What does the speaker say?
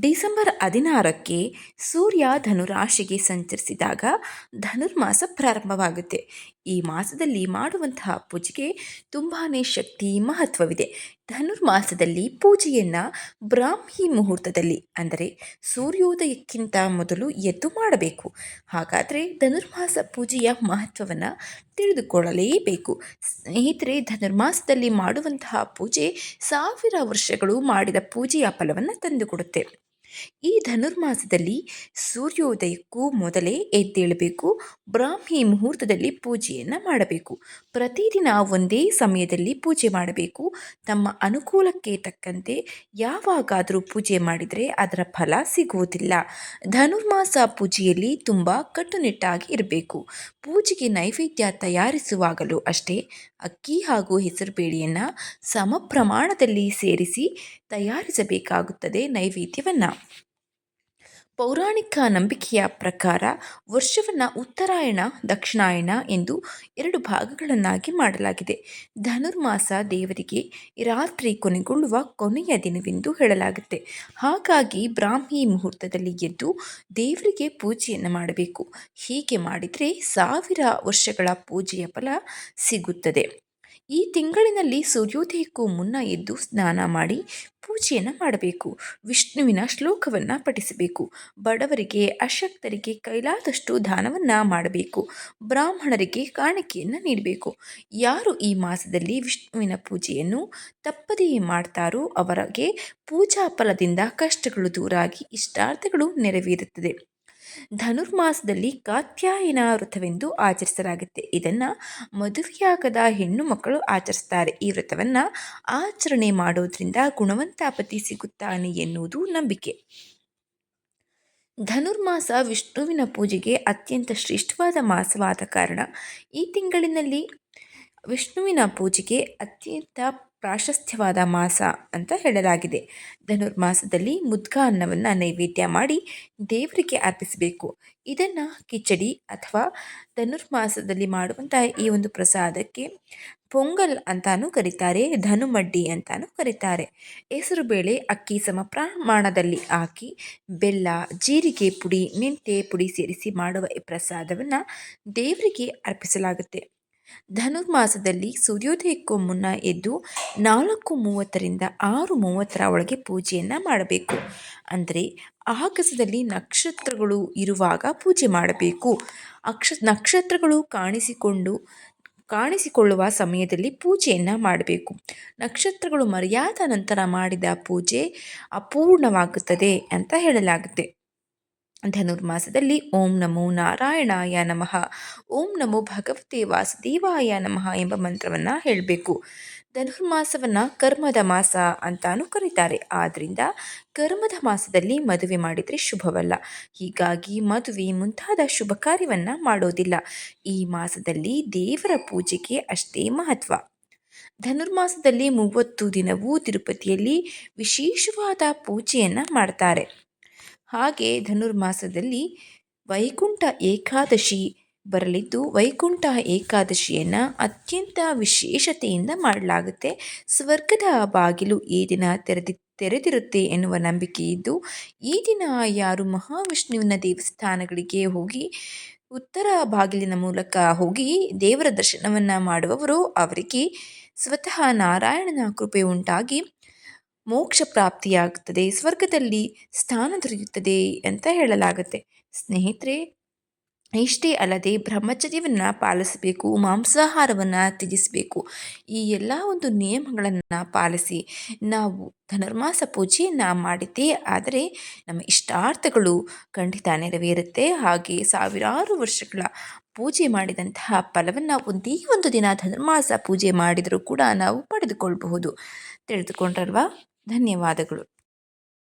December ಹದಿನಾರಕ್ಕೆ ಸೂರ್ಯ ಧನುರಾಶಿಗೆ ಸಂಚರಿಸಿದಾಗ ಧನುರ್ಮಾಸ ಪ್ರಾರಂಭವಾಗುತ್ತೆ. ಈ ಮಾಸದಲ್ಲಿ ಮಾಡುವಂತಹ ಪೂಜೆಗೆ ತುಂಬಾ ಶಕ್ತಿ ಮಹತ್ವವಿದೆ. ಧನುರ್ಮಾಸದಲ್ಲಿ ಪೂಜೆಯನ್ನು ಬ್ರಾಹ್ಮಿ ಮುಹೂರ್ತದಲ್ಲಿ, ಅಂದರೆ ಸೂರ್ಯೋದಯಕ್ಕಿಂತ ಮೊದಲು ಎದ್ದು ಮಾಡಬೇಕು. ಹಾಗಾದರೆ ಧನುರ್ಮಾಸ ಪೂಜೆಯ ಮಹತ್ವವನ್ನು ತಿಳಿದುಕೊಳ್ಳಲೇಬೇಕು. ಸ್ನೇಹಿತರೆ, ಧನುರ್ಮಾಸದಲ್ಲಿ ಮಾಡುವಂತಹ ಪೂಜೆ ಸಾವಿರ ವರ್ಷಗಳು ಮಾಡಿದ ಪೂಜೆಯ ಫಲವನ್ನು ತಂದುಕೊಡುತ್ತೆ. ಈ ಧನುರ್ಮಾಸದಲ್ಲಿ ಸೂರ್ಯೋದಯಕ್ಕೂ ಮೊದಲೇ ಎದ್ದೇಳಬೇಕು. ಬ್ರಾಹ್ಮಿ ಮುಹೂರ್ತದಲ್ಲಿ ಪೂಜೆಯನ್ನು ಮಾಡಬೇಕು. ಪ್ರತಿದಿನ ಒಂದೇ ಸಮಯದಲ್ಲಿ ಪೂಜೆ ಮಾಡಬೇಕು. ತಮ್ಮ ಅನುಕೂಲಕ್ಕೆ ತಕ್ಕಂತೆ ಯಾವಾಗಾದರೂ ಪೂಜೆ ಮಾಡಿದರೆ ಅದರ ಫಲ ಸಿಗುವುದಿಲ್ಲ. ಧನುರ್ಮಾಸ ಪೂಜೆಯಲ್ಲಿ ತುಂಬ ಕಟ್ಟುನಿಟ್ಟಾಗಿ ಇರಬೇಕು. ಪೂಜೆಗೆ ನೈವೇದ್ಯ ತಯಾರಿಸುವಾಗಲೂ ಅಷ್ಟೇ ಅಕ್ಕಿ ಹಾಗೂ ಹೆಸರುಬೇಳೆಯನ್ನು ಸಮ ಪ್ರಮಾಣದಲ್ಲಿ ಸೇರಿಸಿ ತಯಾರಿಸಬೇಕಾಗುತ್ತದೆ ನೈವೇದ್ಯವನ್ನು. ಪೌರಾಣಿಕ ನಂಬಿಕೆಯ ಪ್ರಕಾರ ವರ್ಷವನ್ನು ಉತ್ತರಾಯಣ, ದಕ್ಷಿಣಾಯಣ ಎಂದು ಎರಡು ಭಾಗಗಳನ್ನಾಗಿ ಮಾಡಲಾಗಿದೆ. ಧನುರ್ಮಾಸ ದೇವರಿಗೆ ರಾತ್ರಿ ಕೊನೆಗೊಳ್ಳುವ ಕೊನೆಯ ದಿನವೆಂದು ಹೇಳಲಾಗುತ್ತೆ. ಹಾಗಾಗಿ ಬ್ರಾಹ್ಮಿ ಮುಹೂರ್ತದಲ್ಲಿ ಎದ್ದು ದೇವರಿಗೆ ಪೂಜೆಯನ್ನು ಮಾಡಬೇಕು. ಹೀಗೆ ಮಾಡಿದರೆ ಸಾವಿರ ವರ್ಷಗಳ ಪೂಜೆಯ ಫಲ ಸಿಗುತ್ತದೆ. ಈ ತಿಂಗಳಿನಲ್ಲಿ ಸೂರ್ಯೋದಯಕ್ಕೂ ಮುನ್ನ ಎದ್ದು ಸ್ನಾನ ಮಾಡಿ ಪೂಜೆಯನ್ನು ಮಾಡಬೇಕು. ವಿಷ್ಣುವಿನ ಶ್ಲೋಕವನ್ನು ಪಠಿಸಬೇಕು. ಬಡವರಿಗೆ, ಅಶಕ್ತರಿಗೆ ಕೈಲಾದಷ್ಟು ದಾನವನ್ನು ಮಾಡಬೇಕು. ಬ್ರಾಹ್ಮಣರಿಗೆ ಕಾಣಿಕೆಯನ್ನು ನೀಡಬೇಕು. ಯಾರು ಈ ಮಾಸದಲ್ಲಿ ವಿಷ್ಣುವಿನ ಪೂಜೆಯನ್ನು ತಪ್ಪದೇ ಮಾಡ್ತಾರೋ ಅವರಿಗೆ ಪೂಜಾ ಫಲದಿಂದ ಕಷ್ಟಗಳು ದೂರಾಗಿ ಇಷ್ಟಾರ್ಥಗಳು ನೆರವೇರುತ್ತದೆ. ಧನುರ್ಮಾಸದಲ್ಲಿ ಕಾತ್ಯಾಯನ ವ್ರತವೆಂದು ಆಚರಿಸಲಾಗುತ್ತೆ. ಇದನ್ನು ಮದುವೆಯಾಗದ ಹೆಣ್ಣು ಮಕ್ಕಳು ಆಚರಿಸ್ತಾರೆ. ಈ ವ್ರತವನ್ನು ಆಚರಣೆ ಮಾಡೋದ್ರಿಂದ ಗುಣವಂತ ಪತಿ ಸಿಗುತ್ತಾನೆ ಎನ್ನುವುದು ನಂಬಿಕೆ. ಧನುರ್ಮಾಸ ವಿಷ್ಣುವಿನ ಪೂಜೆಗೆ ಅತ್ಯಂತ ಶ್ರೇಷ್ಠವಾದ ಮಾಸವಾದ ಕಾರಣ ಈ ತಿಂಗಳಿನಲ್ಲಿ ವಿಷ್ಣುವಿನ ಪೂಜೆಗೆ ಅತ್ಯಂತ ಪ್ರಾಶಸ್ತ್ಯವಾದ ಮಾಸ ಅಂತ ಹೇಳಲಾಗಿದೆ. ಧನುರ್ಮಾಸದಲ್ಲಿ ಮುದ್ಗ ಅನ್ನವನ್ನು ನೈವೇದ್ಯ ಮಾಡಿ ದೇವರಿಗೆ ಅರ್ಪಿಸಬೇಕು. ಇದನ್ನು ಕಿಚಡಿ ಅಥವಾ ಧನುರ್ಮಾಸದಲ್ಲಿ ಮಾಡುವಂತಹ ಈ ಒಂದು ಪ್ರಸಾದಕ್ಕೆ ಪೊಂಗಲ್ ಅಂತಾನೂ ಕರೀತಾರೆ, ಧನುಮಡ್ಡಿ ಅಂತಾನೂ ಕರೀತಾರೆ. ಹೆಸರುಬೇಳೆ ಅಕ್ಕಿ ಸಮ ಪ್ರಮಾಣದಲ್ಲಿ ಹಾಕಿ ಬೆಲ್ಲ, ಜೀರಿಗೆ ಪುಡಿ ಮೆಂತೆ ಪುಡಿ ಸೇರಿಸಿ ಮಾಡುವ ಈ ಪ್ರಸಾದವನ್ನು ದೇವರಿಗೆ ಅರ್ಪಿಸಲಾಗುತ್ತೆ. ಧನುರ್ಮಾಸದಲ್ಲಿ ಸೂರ್ಯೋದಯಕ್ಕೂ ಮುನ್ನ ಎದ್ದು ನಾಲ್ಕು ಮೂವತ್ತರಿಂದ ಆರು ಮೂವತ್ತರ ಒಳಗೆ ಪೂಜೆಯನ್ನು ಮಾಡಬೇಕು. ಅಂದರೆ ಆಕಾಶದಲ್ಲಿ ನಕ್ಷತ್ರಗಳು ಇರುವಾಗ ಪೂಜೆ ಮಾಡಬೇಕು. ಅಕ್ಷ, ನಕ್ಷತ್ರಗಳು ಕಾಣಿಸಿಕೊಂಡು, ಕಾಣಿಸಿಕೊಳ್ಳುವ ಸಮಯದಲ್ಲಿ ಪೂಜೆಯನ್ನು ಮಾಡಬೇಕು. ನಕ್ಷತ್ರಗಳು ಮರ್ಯಾದ ನಂತರ ಮಾಡಿದ ಪೂಜೆ ಅಪೂರ್ಣವಾಗುತ್ತದೆ ಅಂತ ಹೇಳಲಾಗುತ್ತೆ. ಧನುರ್ಮಾಸದಲ್ಲಿ ಓಂ ನಮೋ ನಾರಾಯಣಾಯ ನಮಃ. ಓಂ ನಮೋ ಭಗವತೆ ವಾಸುದೇವಾಯ ನಮಃ ಎಂಬ ಮಂತ್ರವನ್ನು ಹೇಳಬೇಕು. ಧನುರ್ಮಾಸವನ್ನು ಕರ್ಮದ ಮಾಸ ಅಂತಾನೂ ಕರೀತಾರೆ. ಆದ್ದರಿಂದ ಕರ್ಮದ ಮಾಸದಲ್ಲಿ ಮದುವೆ ಮಾಡಿದರೆ ಶುಭವಲ್ಲ. ಹೀಗಾಗಿ ಮದುವೆ ಮುಂತಾದ ಶುಭ ಕಾರ್ಯವನ್ನು ಮಾಡೋದಿಲ್ಲ. ಈ ಮಾಸದಲ್ಲಿ ದೇವರ ಪೂಜೆಗೆ ಅಷ್ಟೇ ಮಹತ್ವ. ಧನುರ್ಮಾಸದಲ್ಲಿ ಮೂವತ್ತು ದಿನವೂ ತಿರುಪತಿಯಲ್ಲಿ ವಿಶೇಷವಾದ ಪೂಜೆಯನ್ನು ಮಾಡ್ತಾರೆ. ಹಾಗೆ ಧನುರ್ಮಾಸದಲ್ಲಿ ವೈಕುಂಠ ಏಕಾದಶಿ ಬರಲಿದ್ದು, ವೈಕುಂಠ ಏಕಾದಶಿಯನ್ನು ಅತ್ಯಂತ ವಿಶೇಷತೆಯಿಂದ ಮಾಡಲಾಗುತ್ತೆ. ಸ್ವರ್ಗದ ಬಾಗಿಲು ಈ ದಿನ ತೆರೆದಿ, ತೆರೆದಿರುತ್ತೆ ಎನ್ನುವ ನಂಬಿಕೆ ಇದ್ದು, ಈ ದಿನ ಯಾರು ಮಹಾವಿಷ್ಣುವಿನ ದೇವಸ್ಥಾನಗಳಿಗೆ ಹೋಗಿ, ಉತ್ತರ ಬಾಗಿಲಿನ ಮೂಲಕ ಹೋಗಿ ದೇವರ ದರ್ಶನವನ್ನು ಮಾಡುವವರು, ಅವರಿಗೆ ಸ್ವತಃ ನಾರಾಯಣನ ಕೃಪೆ ಉಂಟಾಗಿ ಮೋಕ್ಷ ಪ್ರಾಪ್ತಿಯಾಗುತ್ತದೆ, ಸ್ವರ್ಗದಲ್ಲಿ ಸ್ಥಾನ ದೊರೆಯುತ್ತದೆ ಅಂತ ಹೇಳಲಾಗುತ್ತೆ. ಸ್ನೇಹಿತರೆ, ಇಷ್ಟೇ ಅಲ್ಲದೆ ಬ್ರಹ್ಮಚರ್ಯವನ್ನು ಪಾಲಿಸಬೇಕು, ಮಾಂಸಾಹಾರವನ್ನು ತ್ಯಜಿಸಬೇಕು. ಈ ಎಲ್ಲ ಒಂದು ನಿಯಮಗಳನ್ನು ಪಾಲಿಸಿ ನಾವು ಧನುರ್ಮಾಸ ಪೂಜೆಯನ್ನು ಮಾಡಿದ್ದೇ ಆದರೆ ನಮ್ಮ ಇಷ್ಟಾರ್ಥಗಳು ಖಂಡಿತ ನೆರವೇರುತ್ತೆ. ಹಾಗೆ ಸಾವಿರಾರು ವರ್ಷಗಳ ಪೂಜೆ ಮಾಡಿದಂತಹ ಫಲವನ್ನು ಒಂದೇ ಒಂದು ದಿನ ಧನುರ್ಮಾಸ ಪೂಜೆ ಮಾಡಿದರೂ ಕೂಡ ನಾವು ಪಡೆದುಕೊಳ್ಳಬಹುದು ತಿಳಿದುಕೊಂಡ್ರಲ್ವಾ? ಧನ್ಯವಾದಗಳು.